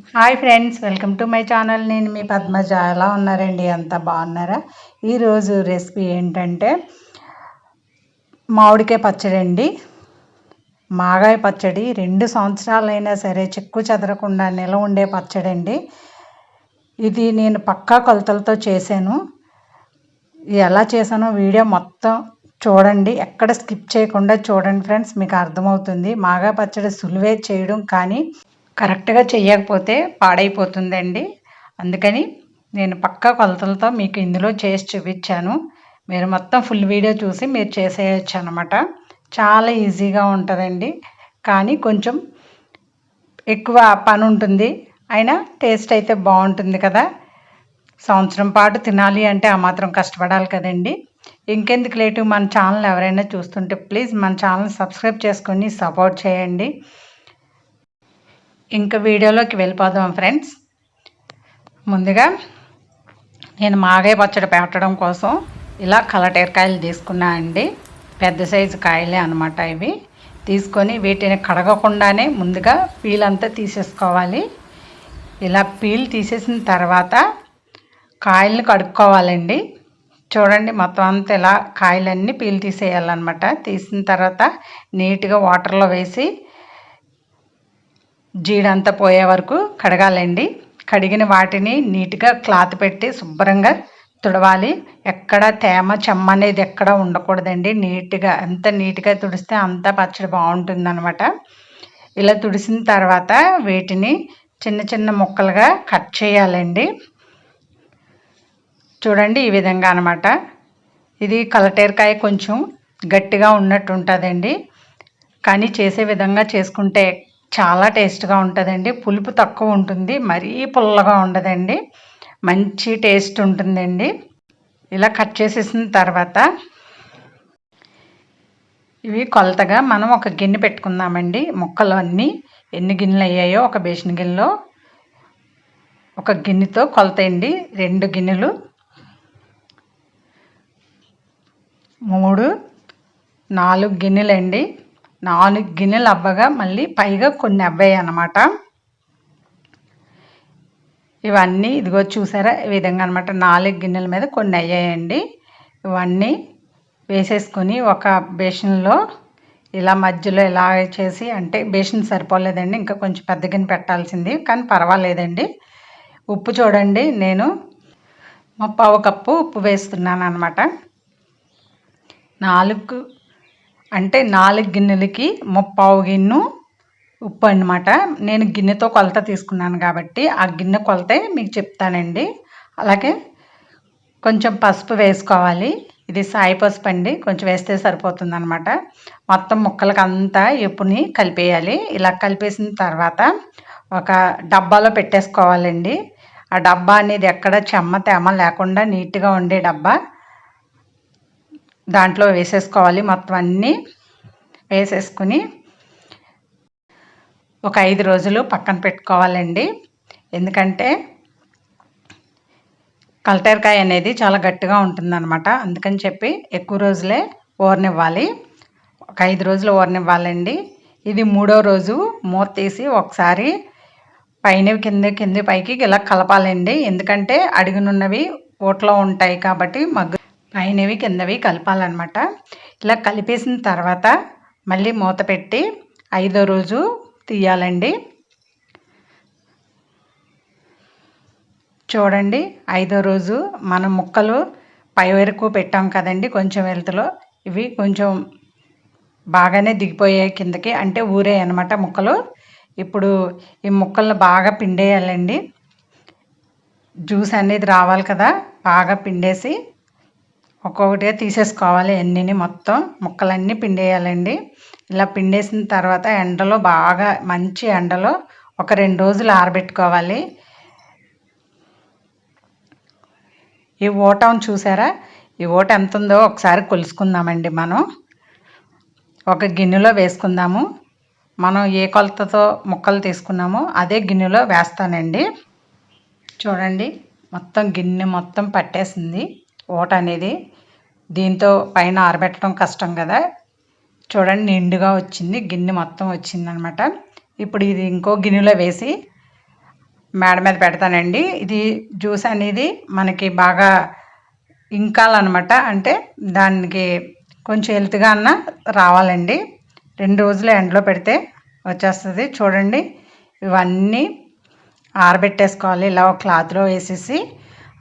Hi friends welcome to my channel. నేను మీ పద్మజ. ఎలా ఉన్నారండి? అంతా బాగున్నారా? ఈరోజు రెసిపీ ఏంటంటే మామిడికాయ పచ్చడి అండి. మాగాయ పచ్చడి రెండు సంవత్సరాలైనా సరే చెక్కు చెదరకుండా నిల ఉండే పచ్చడి అండి. ఇది నేను పక్కా కొలతలతో చేశాను. ఎలా చేశానో వీడియో మొత్తం చూడండి. ఎక్కడ స్కిప్ చేయకుండా చూడండి ఫ్రెండ్స్ మీకు అర్థమవుతుంది. మాగా పచ్చడి సులువే చేయడం కానీ కరెక్ట్గా చేయకపోతే పాడైపోతుందండి. అందుకని నేను పక్కా కొలతలతో మీకు ఇందులో చేసి చూపించాను. మీరు మొత్తం ఫుల్ వీడియో చూసి మీరు చేసేయచ్చు అనమాట చాలా ఈజీగా ఉంటుందండి. కానీ కొంచెం ఎక్కువ పని ఉంటుంది అయినా టేస్ట్ అయితే బాగుంటుంది కదా. సంవత్సరం పాటు తినాలి అంటే ఆ మాత్రం కష్టపడాలి కదండి. ఇంకెందుకు లేటు మన ఛానల్ ఎవరైనా చూస్తుంటే ప్లీజ్ మన ఛానల్ సబ్స్క్రైబ్ చేసుకొని సపోర్ట్ చేయండి. ఇంకా వీడియోలోకి వెళ్ళిపోదాం ఫ్రెండ్స్ ముందుగా నేను మాగాయ పచ్చడి పెట్టడం కోసం ఇలా కలటేరకాయలు తీసుకున్నా అండి. పెద్ద సైజు కాయలే అనమాట ఇవి. తీసుకొని వీటిని కడగకుండానే ముందుగా పీల్ అంతా తీసేసుకోవాలి. ఇలా పీల్ తీసేసిన తర్వాత కాయలను కడుక్కోవాలండి. చూడండి మొత్తం అంతా ఇలా కాయలన్నీ పీల్ తీసేయాలన్నమాట. తీసిన తర్వాత నీట్గా వాటర్లో వేసి జీడంతా పోయే వరకు కడగాలండి. కడిగిన వాటిని నీట్గా క్లాత్ పెట్టి శుభ్రంగా తుడవాలి. ఎక్కడ తేమ చెమ్మ అనేది ఎక్కడ ఉండకూడదండి. నీట్గా ఎంత నీట్గా తుడిస్తే అంత పచ్చడి బాగుంటుంది అనమాట ఇలా తుడిసిన తర్వాత వీటిని చిన్న చిన్న ముక్కలుగా కట్ చేయాలండి. చూడండి ఈ విధంగా అనమాట ఇది కలటేరకాయ కొంచెం గట్టిగా ఉన్నట్టు ఉంటుందండి. కానీ చేసే విధంగా చేసుకుంటే చాలా టేస్ట్గా ఉంటుందండి. పులుపు తక్కువ ఉంటుంది. మరీ పుల్లగా ఉండదండి. మంచి టేస్ట్ ఉంటుందండి. ఇలా కట్ చేసేసిన తర్వాత ఇవి కొలతగా మనం ఒక గిన్నె పెట్టుకుందామండి. ముక్కలు అన్నీ ఎన్ని గిన్నెలు అయ్యాయో ఒక బేసిన గిన్నెలో ఒక గిన్నెతో కొలతయండి. రెండు గిన్నెలు. మూడు. నాలుగు గిన్నెలండి. నాలుగు గిన్నెలు అవ్వగా మళ్ళీ పైగా కొన్ని అవ్వాయి అన్నమాట. ఇవన్నీ ఇదిగో చూసారా? ఈ విధంగా అనమాట నాలుగు గిన్నెల మీద కొన్ని అయ్యాయండి. ఇవన్నీ వేసేసుకొని ఒక బేషన్లో ఇలా మధ్యలో ఇలా చేసి అంటే బేషన్ సరిపోలేదండి ఇంకా కొంచెం పెద్ద గిన్నె పెట్టాల్సింది కానీ పర్వాలేదండి. ఉప్పు చూడండి నేను పావు కప్పు ఉప్పు వేస్తున్నాను అనమాట నాలుగు అంటే నాలుగు గిన్నెలకి ముప్పావు గిన్నె ఉప్పు అనమాట నేను గిన్నెతో కొలత తీసుకున్నాను కాబట్టి ఆ గిన్నె కొలతే మీకు చెప్తానండి. అలాగే కొంచెం పసుపు వేసుకోవాలి. ఇది సాయి పసుపు అండి. కొంచెం వేస్తే సరిపోతుంది అనమాట మొత్తం ముక్కలకి అంతా ఎప్పుని కలిపేయాలి. ఇలా కలిపేసిన తర్వాత ఒక డబ్బాలో పెట్టేసుకోవాలండి. ఆ డబ్బా అనేది ఎక్కడ చెమ్మ తేమ లేకుండా నీట్గా ఉండే డబ్బా. దాంట్లో వేసేసుకోవాలి. మొత్తం అన్నీ వేసేసుకుని ఒక ఐదు రోజులు పక్కన పెట్టుకోవాలండి. ఎందుకంటే కల్టర్కాయ అనేది చాలా గట్టిగా ఉంటుందన్నమాట. అందుకని చెప్పి ఎక్కువ రోజులే ఊరనివ్వాలి ఒక ఐదు రోజులు ఊరనివ్వాలండి ఇది మూడో రోజు మూత తీసి ఒకసారి పైన కింద కింద పైకి ఇలా కలపాలండి. ఎందుకంటే అడుగునున్నవి ఊట్లో ఉంటాయి కాబట్టి మగ్గు పైనవి కిందవి కలపాలన్నమాట. ఇలా కలిపేసిన తర్వాత మళ్ళీ మూత పెట్టి ఐదో రోజు తీయాలండి. చూడండి ఐదో రోజు మనం ముక్కలు పై వరకు పెట్టాం కదండి కొంచెం వెలుతులో. ఇవి కొంచెం బాగానే దిగిపోయాయి కిందకి అంటే ఊరే అనమాట ముక్కలు. ఇప్పుడు ఈ ముక్కలను బాగా పిండేయాలండి. జ్యూస్ అనేది రావాలి కదా బాగా పిండేసి ఒక్కొక్కటిగా తీసేసుకోవాలి. ఎన్నిని మొత్తం ముక్కలన్నీ పిండేయాలండి. ఇలా పిండేసిన తర్వాత ఎండలో బాగా మంచి ఎండలో ఒక రెండు రోజులు ఆరబెట్టుకోవాలి. ఈ ఓటం చూసారా? ఈ ఓట ఎంత ఉందో ఒకసారి కొలుసుకుందామండి మనం. ఒక గిన్నెలో వేసుకుందాము. మనం ఏ కొలతతో ముక్కలు తీసుకున్నామో అదే గిన్నెలో వేస్తానండి. చూడండి మొత్తం గిన్నె మొత్తం పట్టేసింది. ఓట అనేది దీంతో పైన ఆరబెట్టడం కష్టం కదా. చూడండి నిండుగా వచ్చింది. గిన్నె మొత్తం వచ్చిందనమాట. ఇప్పుడు ఇది ఇంకో గిన్నెలో వేసి మేడ మీద పెడతానండి. ఇది జ్యూస్ అనేది మనకి బాగా ఇంకాలన్నమాట అంటే దానికి కొంచెం హెల్త్గా అన్న రావాలండి. రెండు రోజులు ఎండలో పెడితే వచ్చేస్తుంది. చూడండి ఇవన్నీ ఆరబెట్టేసుకోవాలి. ఇలా ఒక క్లాత్లో వేసేసి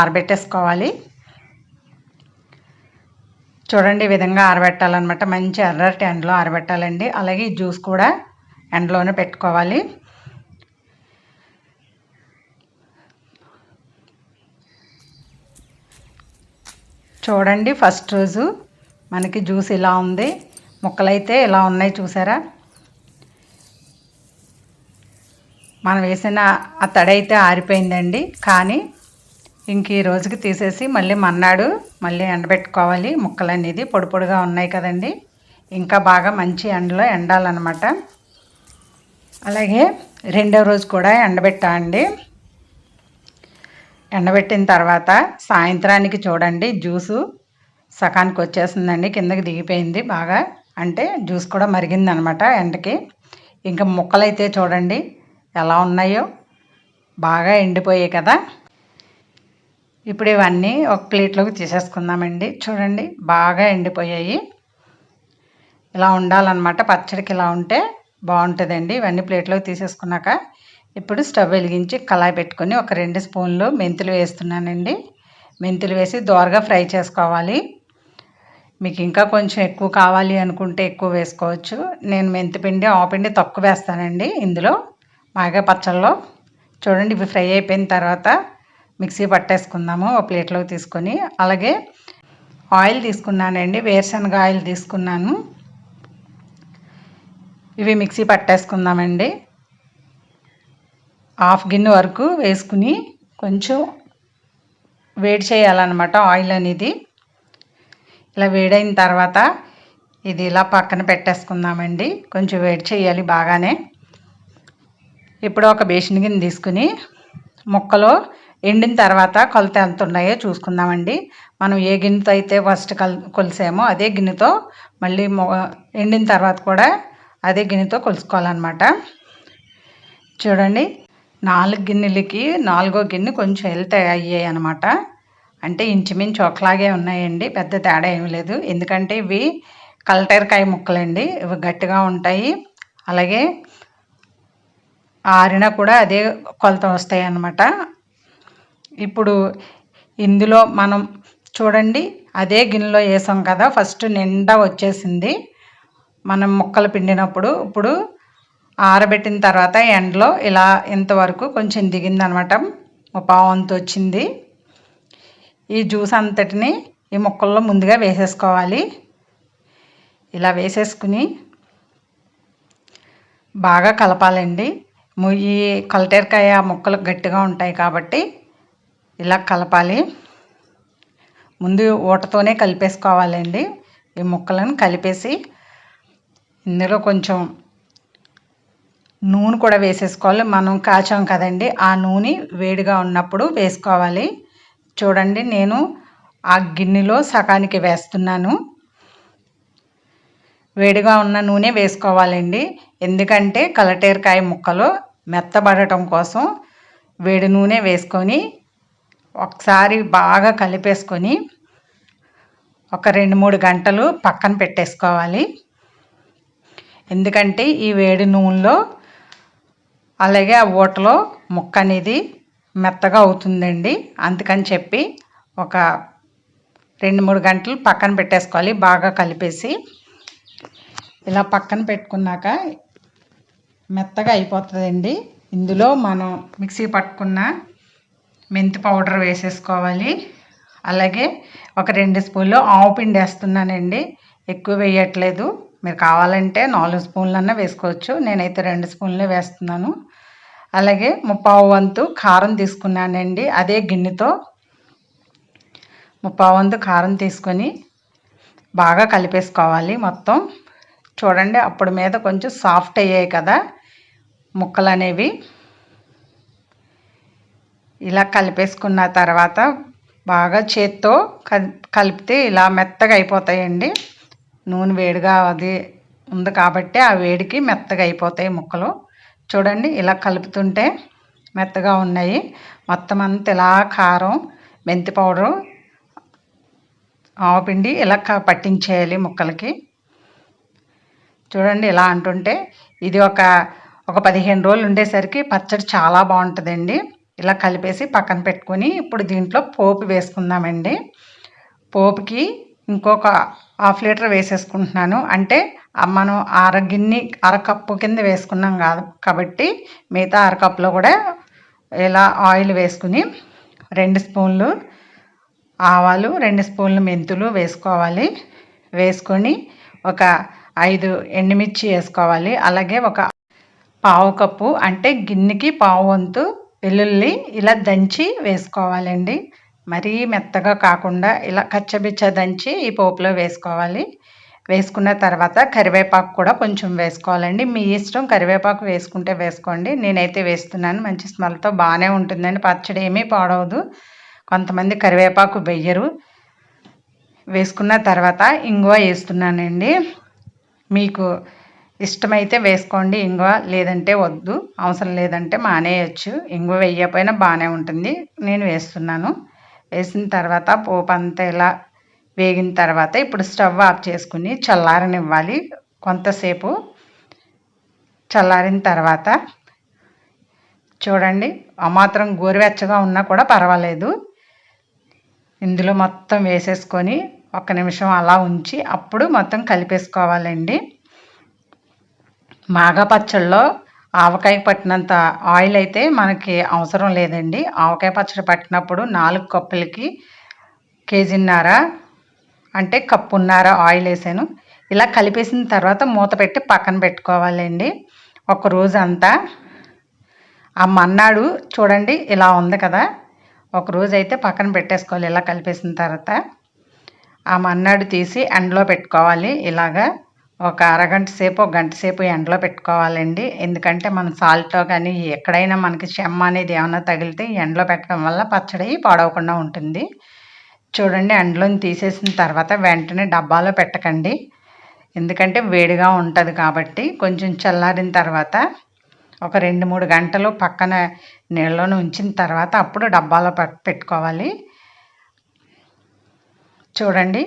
ఆరబెట్టేసుకోవాలి. చూడండి ఈ విధంగా ఆరబెట్టాలన్నమాట. మంచి ఎర్రటి ఎండలో ఆరబెట్టాలండి. అలాగే ఈ జ్యూస్ కూడా ఎండలోనే పెట్టుకోవాలి. చూడండి ఫస్ట్ రోజు మనకి జ్యూస్ ఇలా ఉంది. ముక్కలైతే ఇలా ఉన్నాయి చూసారా? మనం వేసిన ఆ తడైతే ఆరిపోయిందండి. కానీ ఇంక ఈ రోజుకి తీసేసి మళ్ళీ మన్నాడు మళ్ళీ ఎండబెట్టుకోవాలి. ముక్కలు అనేది పొడి పొడిగా ఉన్నాయి కదండి. ఇంకా బాగా మంచి ఎండలో ఎండాలన్నమాట. అలాగే రెండో రోజు కూడా ఎండబెట్టా అండి. ఎండబెట్టిన తర్వాత సాయంత్రానికి చూడండి జ్యూసు. సకానికి వచ్చేసిందండి కిందకి దిగిపోయింది బాగా. అంటే జ్యూస్ కూడా మరిగిందనమాట ఎండకి. ఇంకా ముక్కలైతే చూడండి ఎలా ఉన్నాయో. బాగా ఎండిపోయాయి కదా. ఇప్పుడు ఇవన్నీ ఒక ప్లేట్లోకి తీసేసుకుందామండి. చూడండి బాగా ఎండిపోయాయి. ఇలా ఉండాలన్నమాట. పచ్చడికి ఇలా ఉంటే బాగుంటుందండి. ఇవన్నీ ప్లేట్లోకి తీసేసుకున్నాక ఇప్పుడు స్టవ్ వెలిగించి కళాయి పెట్టుకొని ఒక రెండు స్పూన్లు మెంతులు వేస్తున్నానండి. మెంతులు వేసి దోరగా ఫ్రై చేసుకోవాలి. మీకు ఇంకా కొంచెం ఎక్కువ కావాలి అనుకుంటే ఎక్కువ వేసుకోవచ్చు. నేను మెంతిపిండి ఆపిండి తక్కువ వేస్తానండి ఇందులో. మాగా పచ్చళ్ళలో. చూడండి ఇవి ఫ్రై అయిపోయిన తర్వాత మిక్సీ పట్టేసుకుందాము ఒక ప్లేట్లోకి తీసుకొని. అలాగే ఆయిల్ తీసుకున్నానండి వేరుశనగ ఆయిల్ తీసుకున్నాను. ఇవి మిక్సీ పట్టేసుకుందామండి. హాఫ్ గిన్నె వరకు వేసుకుని కొంచెం వేడి చేయాలన్నమాట ఆయిల్ అనేది. ఇలా వేడైన తర్వాత ఇది ఇలా పక్కన పెట్టేసుకుందామండి. కొంచెం వేడి చేయాలి బాగానే. ఇప్పుడు ఒక బేసిన్ గిన్నె తీసుకుని ముక్కలో ఎండిన తర్వాత కొలత ఎంత ఉన్నాయో చూసుకుందామండి. మనం ఏ గిన్నెతో అయితే ఫస్ట్ కల్ కొలిసామో అదే గిన్నెతో మళ్ళీ ఎండిన తర్వాత కూడా అదే గిన్నెతో కొలుసుకోవాలన్నమాట. చూడండి నాలుగు గిన్నెలకి నాలుగో గిన్నె కొంచెం వెళ్తే అయ్యాయి అనమాట అంటే ఇంచుమించు ఒకలాగే ఉన్నాయండి పెద్ద తేడా ఏమి లేదు. ఎందుకంటే ఇవి కలటేరకాయ ముక్కలండి ఇవి గట్టిగా ఉంటాయి. అలాగే ఆరిన కూడా అదే కొలత వస్తాయి అన్నమాట ఇప్పుడు ఇందులో మనం చూడండి అదే గిన్నెలో వేసాం కదా ఫస్ట్ నిండా వచ్చేసింది. మనం ముక్కలు పిండినప్పుడు ఇప్పుడు ఆరబెట్టిన తర్వాత ఎండలో ఇలా ఇంతవరకు కొంచెం దిగిందనమాట ఉపావంతు వచ్చింది. ఈ జ్యూస్ అంతటిని ఈ ముక్కల్లో ముందుగా వేసేసుకోవాలి. ఇలా వేసేసుకుని బాగా కలపాలండి. ఈ కలటేరకాయ ముక్కలు గట్టిగా ఉంటాయి కాబట్టి ఇలా కలపాలి. ముందు ఊటతోనే కలిపేసుకోవాలండి. ఈ ముక్కలను కలిపేసి ఇందులో కొంచెం నూనె కూడా వేసేసుకోవాలి. మనం కాచాం కదండి ఆ నూనె వేడిగా ఉన్నప్పుడు వేసుకోవాలి. చూడండి నేను ఆ గిన్నెలో సగానికి వేస్తున్నాను. వేడిగా ఉన్న నూనె వేసుకోవాలండి. ఎందుకంటే కలటేరకాయ ముక్కలు మెత్తబడటం కోసం వేడి నూనె వేసుకొని ఒకసారి బాగా కలిపేసుకొని ఒక రెండు మూడు గంటలు పక్కన పెట్టేసుకోవాలి. ఎందుకంటే ఈ వేడి నూనెలో అలాగే ఆ ఊటలో ముక్క అనేది మెత్తగా అవుతుందండి. అందుకని చెప్పి ఒక రెండు మూడు గంటలు పక్కన పెట్టేసుకోవాలి బాగా కలిపేసి. ఇలా పక్కన పెట్టుకున్నాక మెత్తగా అయిపోతుందండి. ఇందులో మనం మిక్సీ పట్టుకున్న మెంతి పౌడర్ వేసేసుకోవాలి. అలాగే ఒక రెండు స్పూన్లు ఆవు పిండి వేస్తున్నానండి. ఎక్కువ వేయట్లేదు. మీరు కావాలంటే నాలుగు స్పూన్లన్నా వేసుకోవచ్చు. నేనైతే రెండు స్పూన్లే వేస్తున్నాను. అలాగే ముప్పావు వంతు కారం తీసుకున్నానండి. అదే గిన్నెతో ముప్పావు వంతు కారం తీసుకొని బాగా కలిపేసుకోవాలి మొత్తం. చూడండి అప్పుడు మీద కొంచెం సాఫ్ట్ అయ్యాయి కదా ముక్కలు అనేవి ఇలా కలిపేసుకున్న తర్వాత బాగా చేత్తో కలిపితే ఇలా మెత్తగా అయిపోతాయండి. నూనె వేడిగా అది ఉంది కాబట్టి ఆ వేడికి మెత్తగా అయిపోతాయి ముక్కలు. చూడండి ఇలా కలుపుతుంటే మెత్తగా ఉన్నాయి. మొత్తం అంతా ఇలా కారం మెంతి పౌడరు ఆవపిండి ఇలా పట్టించేయాలి ముక్కలకి. చూడండి ఇలా అంటుంటే ఇది ఒక ఒక పదిహేను రోజులు ఉండేసరికి పచ్చడి చాలా బాగుంటుందండి. ఇలా కలిపేసి పక్కన పెట్టుకొని ఇప్పుడు దీంట్లో పోపు వేసుకుందామండి. పోపుకి ఇంకొక హాఫ్ లీటర్ వేసేసుకుంటున్నాను. అంటే మనం అర గిన్నె అరకప్పు కింద వేసుకున్నాం కాదు కాబట్టి మిగతా అరకప్పులో కూడా ఇలా ఆయిల్ వేసుకుని రెండు స్పూన్లు ఆవాలు రెండు స్పూన్లు మెంతులు వేసుకోవాలి. వేసుకొని ఒక ఐదు ఎండుమిర్చి వేసుకోవాలి. అలాగే ఒక పావు కప్పు అంటే గిన్నెకి పావు వంతు వెల్లుల్లి ఇలా దంచి వేసుకోవాలండి. మరీ మెత్తగా కాకుండా ఇలా కచ్చబిచ్చ దంచి ఈ పోపులో వేసుకోవాలి. వేసుకున్న తర్వాత కరివేపాకు కూడా కొంచెం వేసుకోవాలండి. మీ ఇష్టం కరివేపాకు వేసుకుంటే వేసుకోండి. నేనైతే వేస్తున్నాను. మంచి స్మెల్తో బాగానే ఉంటుందండి. పచ్చడి ఏమీ పాడవదు. కొంతమంది కరివేపాకు వెయ్యరు వేసుకున్న తర్వాత ఇంగువ వేస్తున్నానండి. మీకు ఇష్టమైతే వేసుకోండి ఇంగువ లేదంటే వద్దు. అవసరం లేదంటే మానేయచ్చు. ఇంగువ వేయకపోయినా బాగానే ఉంటుంది. నేను వేస్తున్నాను. వేసిన తర్వాత పోపు అంతా ఇలా వేగిన తర్వాత ఇప్పుడు స్టవ్ ఆఫ్ చేసుకుని చల్లారనివ్వాలి. కొంతసేపు చల్లారిన తర్వాత చూడండి ఆ మాత్రం గోరువెచ్చగా ఉన్నా కూడా పర్వాలేదు. ఇందులో మొత్తం వేసేసుకొని ఒక నిమిషం అలా ఉంచి అప్పుడు మొత్తం కలిపేసుకోవాలండి. మాగా పచ్చళ్ళలో ఆవకాయ పట్టినంత ఆయిల్ అయితే మనకి అవసరం లేదండి. ఆవకాయ పచ్చడి పట్టినప్పుడు నాలుగు కప్పులకి కేజీన్నర అంటే కప్పున్నర ఆయిల్ వేసాను. ఇలా కలిపేసిన తర్వాత మూత పెట్టి పక్కన పెట్టుకోవాలండి. ఒక రోజు అంతా ఆ మన్నాడు చూడండి ఇలా ఉంది కదా. ఒక రోజు అయితే పక్కన పెట్టేసుకోవాలి ఇలా కలిపేసిన తర్వాత. ఆ మన్నాడు తీసి ఎండలో పెట్టుకోవాలి ఇలాగా. ఒక అరగంట సేపు ఒక గంట సేపు ఎండలో పెట్టుకోవాలండి. ఎందుకంటే మన సాల్ట్ కానీ ఎక్కడైనా మనకి చెమ్మ అనేది ఏమైనా తగిలితే ఎండలో పెట్టడం వల్ల పచ్చడి పాడవకుండా ఉంటుంది. చూడండి ఎండలోని తీసేసిన తర్వాత వెంటనే డబ్బాలో పెట్టకండి. ఎందుకంటే వేడిగా ఉంటుంది కాబట్టి కొంచెం చల్లారిన తర్వాత ఒక రెండు మూడు గంటలు పక్కన నీళ్ళలో ఉంచిన తర్వాత అప్పుడు డబ్బాలో పెట్టుకోవాలి. చూడండి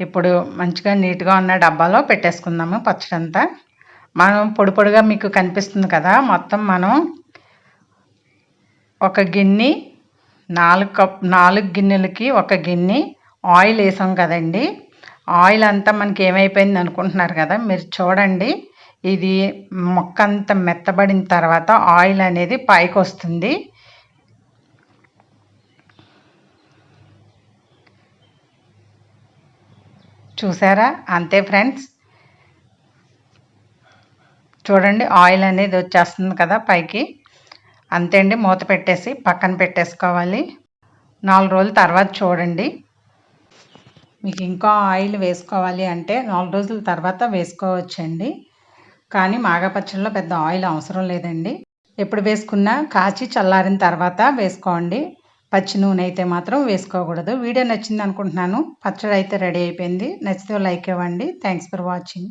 ఇప్పుడు మంచిగా నీట్గా ఉన్న డబ్బాలో పెట్టేసుకుందాము పచ్చడి అంతా మనం పొడి పొడిగా మీకు కనిపిస్తుంది కదా మొత్తం మనం ఒక గిన్నె నాలుగు కప్ నాలుగు గిన్నెలకి ఒక గిన్నె ఆయిల్ వేసాం కదండి. ఆయిల్ అంతా మనకి ఏమైపోయింది అనుకుంటున్నారు కదా మీరు చూడండి. ఇది మొక్క అంతా మెత్తబడిన తర్వాత ఆయిల్ అనేది పైకి వస్తుంది. చూసారా? అంతే ఫ్రెండ్స్. చూడండి ఆయిల్ అనేది వచ్చేస్తుంది కదా పైకి. అంతే అండి మూత పెట్టేసి పక్కన పెట్టేసుకోవాలి. నాలుగు రోజుల తర్వాత చూడండి. మీకు ఇంకా ఆయిల్ వేసుకోవాలి అంటే నాలుగు రోజుల తర్వాత వేసుకోవచ్చండి. కానీ మాగపచ్చడిలో పెద్ద ఆయిల్ అవసరం లేదండి. ఎప్పుడు వేసుకున్నా కాచి చల్లారిన తర్వాత వేసుకోండి. పచ్చి నూనె అయితే మాత్రం వేసుకోకూడదు. వీడియో నచ్చింది అనుకుంటున్నాను పచ్చడి అయితే రెడీ అయిపోయింది. నచ్చితే లైక్ ఇవ్వండి. Thanks for watching